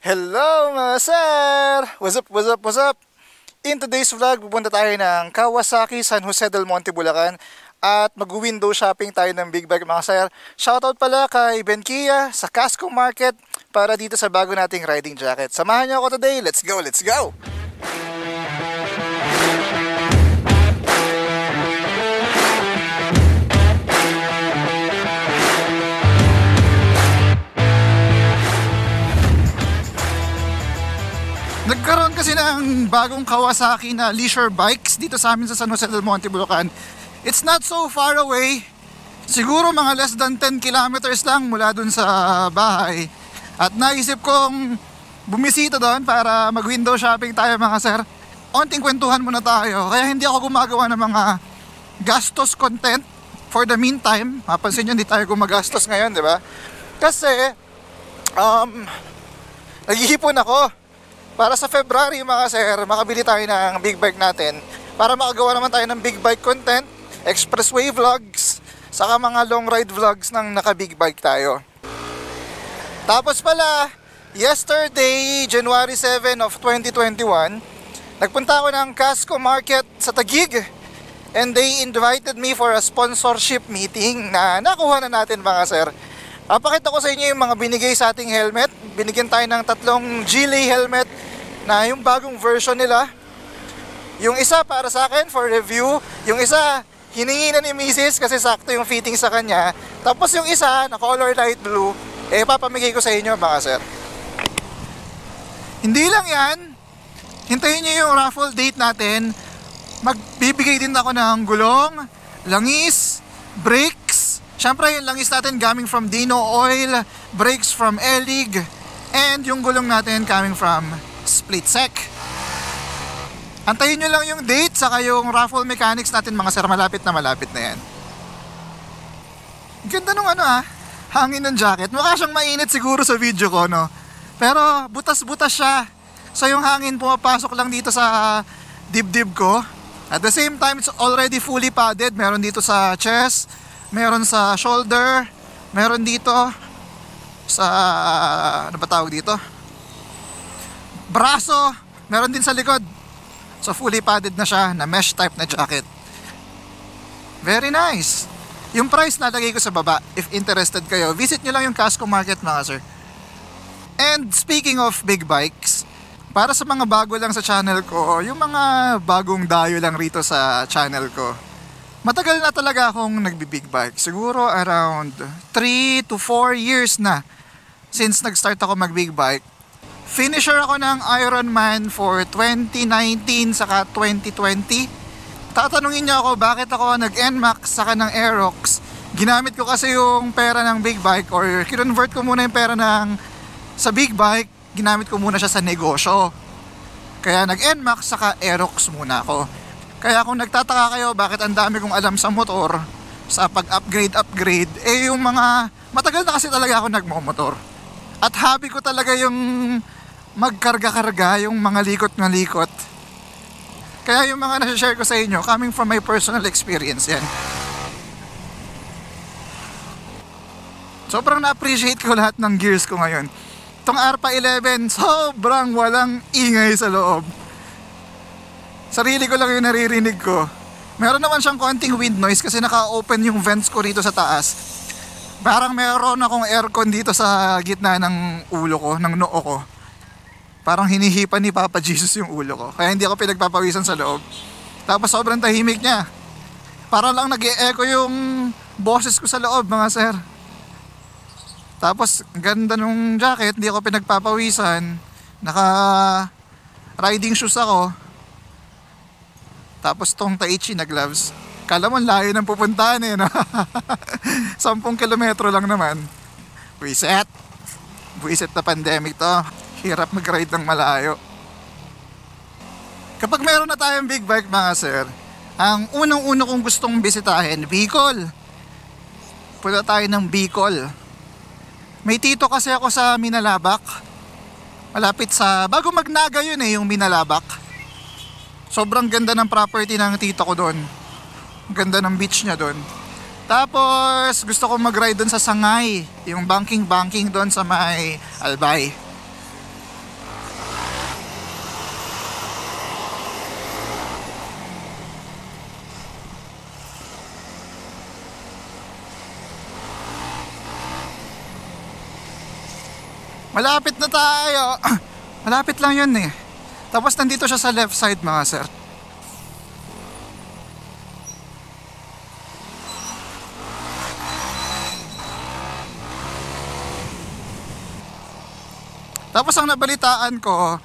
Hello mga sir! What's up, what's up, what's up? In today's vlog, pupunta tayo ng Kawasaki San Jose del Monte, Bulacan at mag-window shopping tayo ng big bike mga sir. Shoutout pala kay Ben Kia sa Casco Market para dito sa bago nating riding jacket. Samahan niyo ako today. Let's go, let's go! Kasi ng bagong Kawasaki na leisure bikes dito sa amin sa San Jose del Monte, Bulacan. It's not so far away. Siguro mga less than 10 kilometers lang mula dun sa bahay. At naisip kong bumisita doon para mag-window shopping tayo mga sir. Onting kwentuhan muna tayo. Kaya hindi ako gumagawa ng mga gastos content for the meantime. Mapansin nyo, hindi tayo gumagastos ngayon, di ba? Kasi, um, naghihipon ako para sa February mga sir, makabili tayo ng big bike natin para makagawa naman tayo ng big bike content, expressway vlogs, saka mga long ride vlogs ng naka big bike tayo. Tapos pala, yesterday, January 7 of 2021, nagpunta ako ng Casco Market sa Tagig and they invited me for a sponsorship meeting na nakuha na natin mga sir. Papakita ko sa inyo yung mga binigay sa ating helmet. Binigyan tayo ng tatlong Geely helmet na yung bagong version nila. Yung isa para sa akin for review, yung isa hiningi na ni Mrs. kasi sakto yung fitting sa kanya. Tapos yung isa na color light blue, eh papamigay ko sa inyo mga sir. Hindi lang yan, hintayin nyo yung raffle date natin. Magbibigay din ako ng gulong, langis, brakes. Siyempre yung langis natin coming from Dino Oil, brakes from Elig, and yung gulong natin coming from split sec. Antayin nyo lang yung date saka yung raffle mechanics natin mga sir malapit na malapit na yan. Ganda nung ano ah, hangin ng jacket. Mukha siyang mainit siguro sa video ko no. Pero butas-butas siya. So yung hangin pumapasok lang dito sa dibdib ko. At the same time, it's already fully padded. Meron dito sa chest, meron sa shoulder, meron dito sa, ano ba tawag dito? braso, meron din sa likod. So fully padded na siya na mesh type na jacket. Very nice. Yung price nalagay ko sa baba. If interested kayo, visit nyo lang yung Casco Market mga sir. And speaking of big bikes, para sa mga bago lang sa channel ko, yung mga bagong dayo lang rito sa channel ko, matagal na talaga akong nagbi-big bike. Siguro around 3 to 4 years na since nag-start ako mag-big bike. Finisher ako ng Ironman for 2019 saka 2020. Tatanungin niyo ako bakit ako nag-NMAX saka ng Aerox. Ginamit ko kasi yung pera ng big bike or kinonvert ko muna yung pera ng sa big bike, ginamit ko muna siya sa negosyo. Kaya nag-NMAX saka Aerox muna ako. Kaya kung nagtataka kayo bakit ang dami kong alam sa motor, sa pag-upgrade upgrade, eh yung mga matagal na kasi talaga ako nagmo-motor. At hobby ko talaga yung magkarga-karga yung mga likot na likot. Kaya yung mga nasa-share ko sa inyo, coming from my personal experience yan. Sobrang na-appreciate ko lahat ng gears ko ngayon. Itong ARPA 11, sobrang walang ingay sa loob. Sarili ko lang yung naririnig ko. Meron naman siyang konting wind noise kasi naka-open yung vents ko rito sa taas. Parang meron akong aircon dito sa gitna ng ulo ko, ng noo ko parang hinihipan ni Papa Jesus yung ulo ko. Kaya hindi ako pinagpapawisan sa loob. Tapos sobrang tahimik niya. Para lang nag echo yung boses ko sa loob mga sir. Tapos ganda nung jacket, hindi ako pinagpapawisan. Naka riding shoes ako. Tapos tong Taichi na gloves. Kala mo layo ng pupuntahan eh. No? 10 kilometro lang naman. Reset. Reset na pandemic to hirap mag-ride ng malayo. Kapag meron na tayong big bike mga sir, ang unang-uno kong gustong bisitahin, Bicol. Punta tayo ng Bicol. May tito kasi ako sa Minalabak. Malapit sa, bago magnaga yun eh, yung Minalabak. Sobrang ganda ng property ng tito ko doon. Ganda ng beach niya doon. Tapos, gusto kong mag-ride doon sa Sangay. Yung banking-banking doon sa may Albay. Malapit na tayo. Malapit lang yun eh. Tapos nandito siya sa left side mga sir. Tapos ang nabalitaan ko,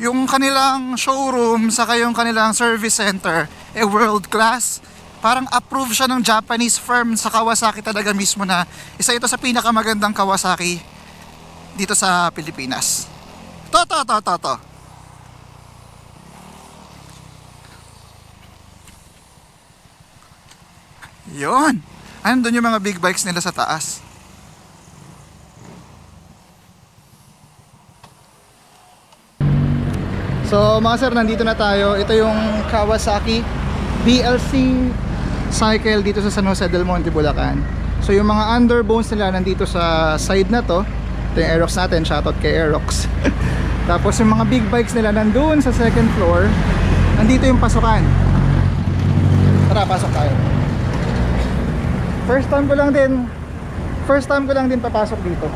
yung kanilang showroom sa yung kanilang service center, eh world class. Parang approve siya ng Japanese firm sa Kawasaki talaga mismo na isa ito sa pinakamagandang Kawasaki dito sa Pilipinas. To, to, to, to, to. Yun. Andun yung mga big bikes nila sa taas. So mga sir, nandito na tayo. Ito yung Kawasaki BLC cycle dito sa San Jose del Monte, Bulacan. So yung mga underbones nila nandito sa side na to. Ito yung Aerox natin, shoutout kay Aerox. Tapos yung mga big bikes nila nandun sa second floor. Nandito yung pasukan. Tara, pasok tayo. First time ko lang din First time ko lang din papasok dito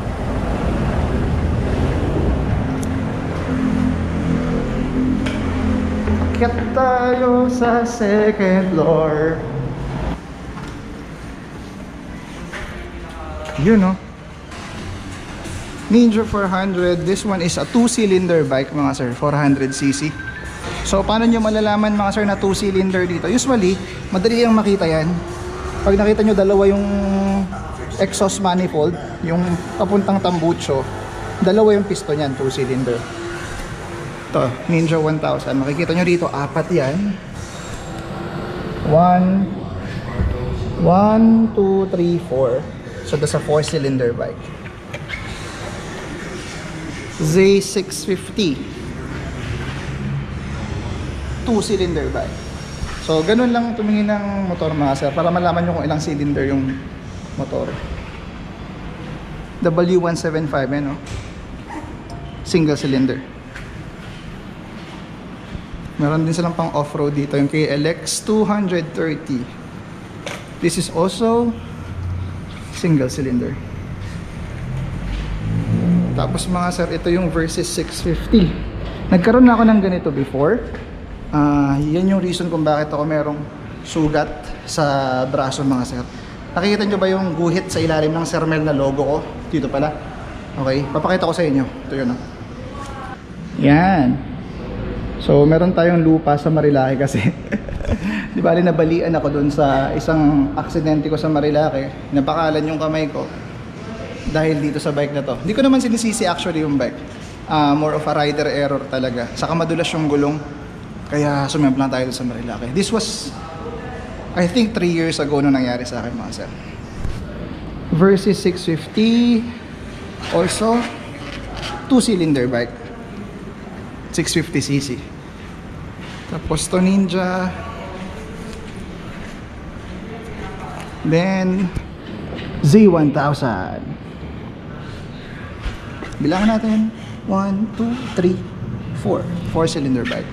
Akyat tayo sa second floor? Yun no? Ninja 400 This one is a 2-cylinder bike mga sir 400cc So paano nyo malalaman mga sir na 2-cylinder dito? Usually madali yung makita yan. Pag nakita nyo dalawa yung exhaust manifold yung papuntang tambucho dalawa yung piston yan 2 cylinder ito Ninja 1000 makikita nyo dito apat yan 1 1, 2, 3, 4 so that's a 4 cylinder bike Z650 2 cylinder bike So, ganun lang tumingin ng motor mga sir para malaman nyo kung ilang cylinder yung motor. W175 eh, no? Single cylinder. Meron din silang pang off-road dito, yung KLX 230. This is also single cylinder. Tapos mga sir, ito yung Versys 650. Nagkaroon na ako ng ganito before. Uh, yan yung reason kung bakit ako merong sugat sa braso mga sir. Nakikita nyo ba yung guhit sa ilalim ng Sermel na logo ko? Dito pala. Okay, papakita ko sa inyo. Ito yun. Oh. Yan. So, meron tayong lupa sa Marilake kasi. Di ba, nabalian ako dun sa isang aksidente ko sa Marilake. Napakalan yung kamay ko dahil dito sa bike na to. Hindi ko naman sinisisi actually yung bike. Uh, more of a rider error talaga. Saka madulas yung gulong. Kaya sumemp lang tayo sa Marilake. This was, I think, 3 years ago nung nangyari sa akin mga sir. Versus 650. Also, 2-cylinder bike. 650cc. Tapos to Ninja. Then, Z1000. Bilangan natin. 1, 2, 3, 4. 4-cylinder bike.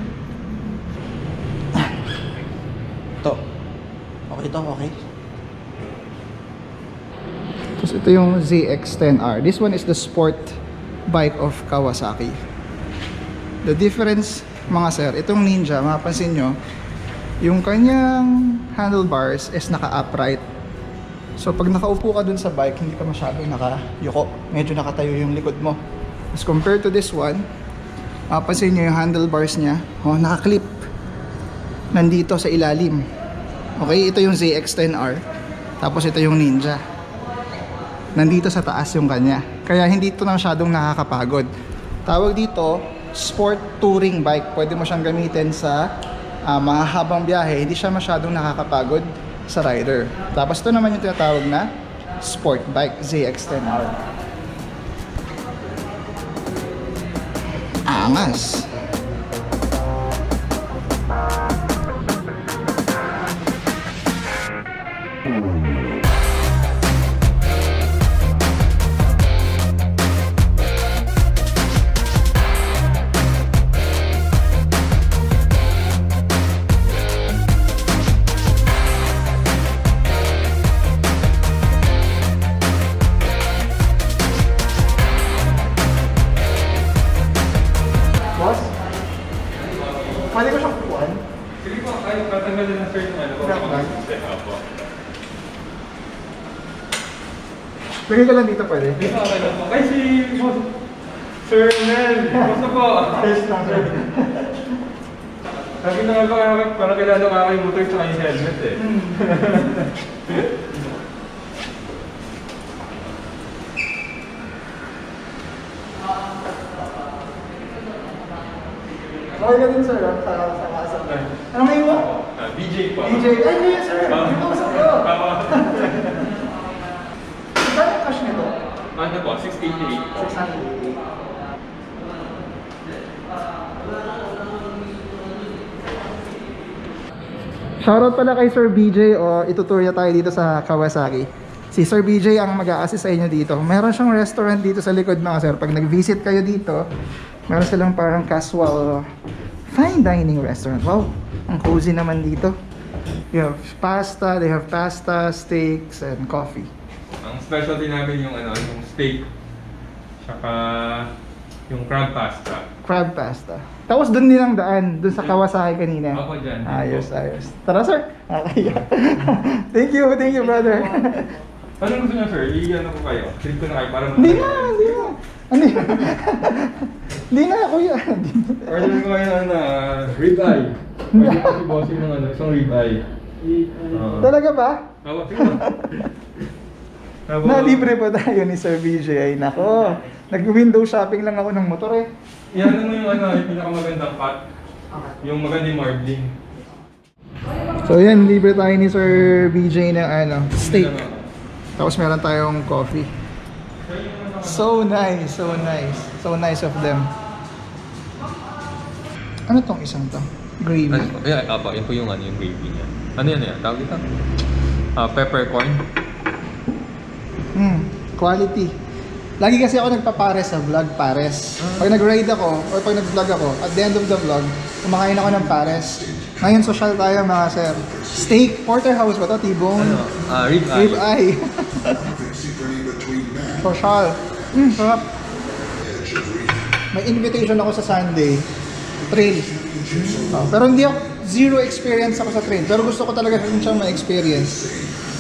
ito, okay. Tapos ito yung ZX-10R. This one is the sport bike of Kawasaki. The difference, mga sir, itong Ninja, mapapansin nyo, yung kanyang handlebars is naka-upright. So pag nakaupo ka dun sa bike, hindi ka masyadong nakayuko. Medyo nakatayo yung likod mo. As compared to this one, mapapansin nyo yung handlebars niya, oh, naka-clip. Nandito sa ilalim. Okay, ito yung ZX-10R. Tapos ito yung Ninja. Nandito sa taas yung kanya. Kaya hindi ito na masyadong nakakapagod. Tawag dito, sport touring bike. Pwede mo siyang gamitin sa uh, mahabang biyahe. Hindi siya masyadong nakakapagod sa rider. Tapos ito naman yung tinatawag na sport bike, ZX-10R. Angas. Lagay ka lang dito pwede. Dito okay lang po. Ay, si. Sir Nel. Kamusta po? Lang, sir. Sabi na nga ba, parang kailangan ka kayo motor sa yung helmet eh. Okay ka din, sir, ah, sa sa kasa. Ano ngayon mo? Ah, DJ po. DJ. Ay, ngayon, sir. Ah. Dito ko sa ko. Ano po? 688 po. 688. Shoutout pala kay Sir BJ o itutour niya tayo dito sa Kawasaki. Si Sir BJ ang mag-a-assist sa inyo dito. Meron siyang restaurant dito sa likod mga sir. Pag nag-visit kayo dito, meron silang parang casual fine dining restaurant. Wow, ang cozy naman dito. You have pasta, they have pasta, steaks, and coffee. Ang specialty namin yung ano, yung steak. Tsaka yung crab pasta. Crab pasta. Tapos doon din ang daan, doon sa Kawasaki kanina. Ako dyan. Ayos, ayos. Tara sir. Thank you, thank you brother. Ano gusto niyo sir? I-ano ko kayo? Treat ko na kayo para Hindi na, hindi na. Hindi na. Hindi na, kuya. Order ko kayo ng uh, ribeye. Pwede ko si bossing ng ano, isang ribeye. Oo. Talaga ba? Sige. Tawag. Na libre pa tayo ni Sir BJ. Ay nako. Nag-window shopping lang ako ng motor eh. Yan ano yung ano, yung pinakamagandang cut. Yung magandang marbling. So yan, libre tayo ni Sir BJ ng ano, steak. Tapos meron tayong coffee. So nice, so nice. So nice of them. Ano tong isang to? Gravy. Ano po? Yeah, apa, yun po yung ano, yung gravy niya. Ano yan yan? Tawag ito? Ah, peppercorn. Hmm, quality. Lagi kasi ako nagpapares sa vlog, pares. Pag nag-ride ako, or pag nag-vlog ako, at the end of the vlog, kumakain ako ng pares. Ngayon, social tayo mga sir. Steak, porterhouse ba to? T-bone? Ano? Ah, rib eye. Rib eye. social. Hmm, sarap. May invitation ako sa Sunday. Trail. Oh, pero hindi ako, zero experience ako sa trail. Pero gusto ko talaga rin siyang ma-experience.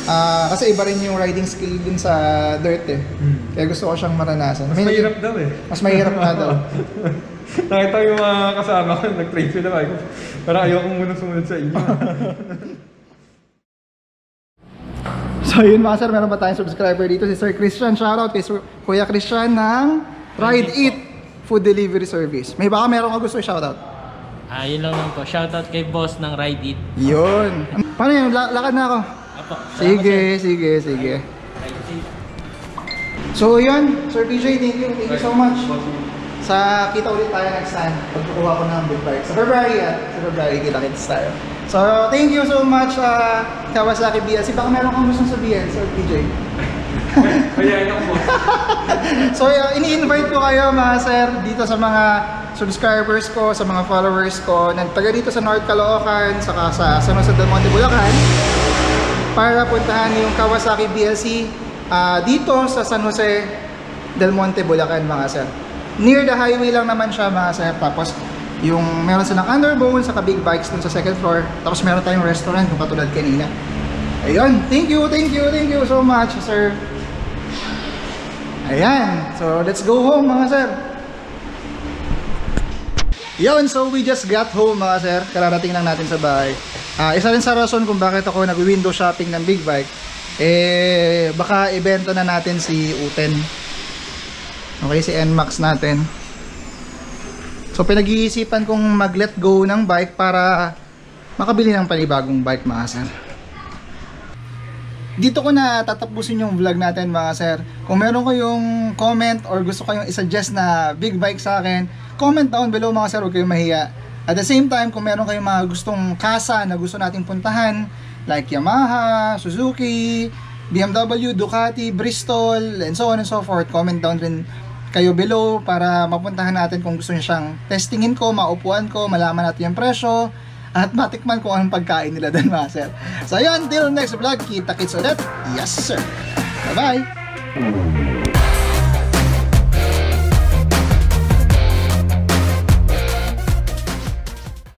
Ah, kasi iba rin yung riding skill din sa dirt eh. Kaya gusto ko siyang maranasan. Mas mahirap daw eh. Mas mahirap nga daw. Nakita ko yung mga kasama ko, nag-train sila. Ay, parang ayoko muna sumunod sa inyo. So yun mga sir, meron pa tayong subscriber dito si Sir Christian. Shoutout kay Sir, Kuya Christian ng Ride Eat Food Delivery Service. May baka meron ka gusto i-shoutout? Ah, yun lang lang po. Shoutout kay boss ng Ride It. Yun. Paano yun? La- lakad na ako. Sige, sige, sige. So yun, Sir PJ, thank you. Thank you so much. Sa kita ulit tayo next time. Pagkukuha ko ng big bike. Sa February ah. Sa February kita-kits tayo. So thank you so much uh, Kawasaki BLC. Baka meron kang gustong sabihin, Sir PJ. Kaya ako. So uh, ini-invite ko kayo mga sir dito sa mga subscribers ko, sa mga followers ko na taga dito sa North Caloocan, saka sa San Jose del Monte, Bulacan para puntahan yung Kawasaki BLC ah, dito sa San Jose del Monte, Bulacan mga sir. Near the highway lang naman siya mga sir. Tapos yung meron silang underbone saka big bikes dun sa second floor. Tapos meron tayong restaurant kung katulad kanina. Ayun, thank you, thank you, thank you so much sir. Ayan. So, let's go home mga sir. Yun, so we just got home mga sir. Kararating lang natin sa bahay. Ah, isa rin sa rason kung bakit ako nag-window shopping ng big bike, eh, baka ibenta na natin si Uten. Okay, si NMAX natin. So, pinag-iisipan kong mag-let go ng bike para makabili ng panibagong bike mga sir dito ko na tatapusin yung vlog natin mga sir. Kung meron kayong comment or gusto kayong isuggest na big bike sa akin, comment down below mga sir, huwag kayong mahiya. At the same time, kung meron kayong mga gustong kasa na gusto nating puntahan, like Yamaha, Suzuki, BMW, Ducati, Bristol, and so on and so forth, comment down rin kayo below para mapuntahan natin kung gusto niyo siyang testingin ko, maupuan ko, malaman natin yung presyo, at matikman kung anong pagkain nila doon mga sir. So ayun, till next vlog, kita kits ulit. Yes sir. Bye bye.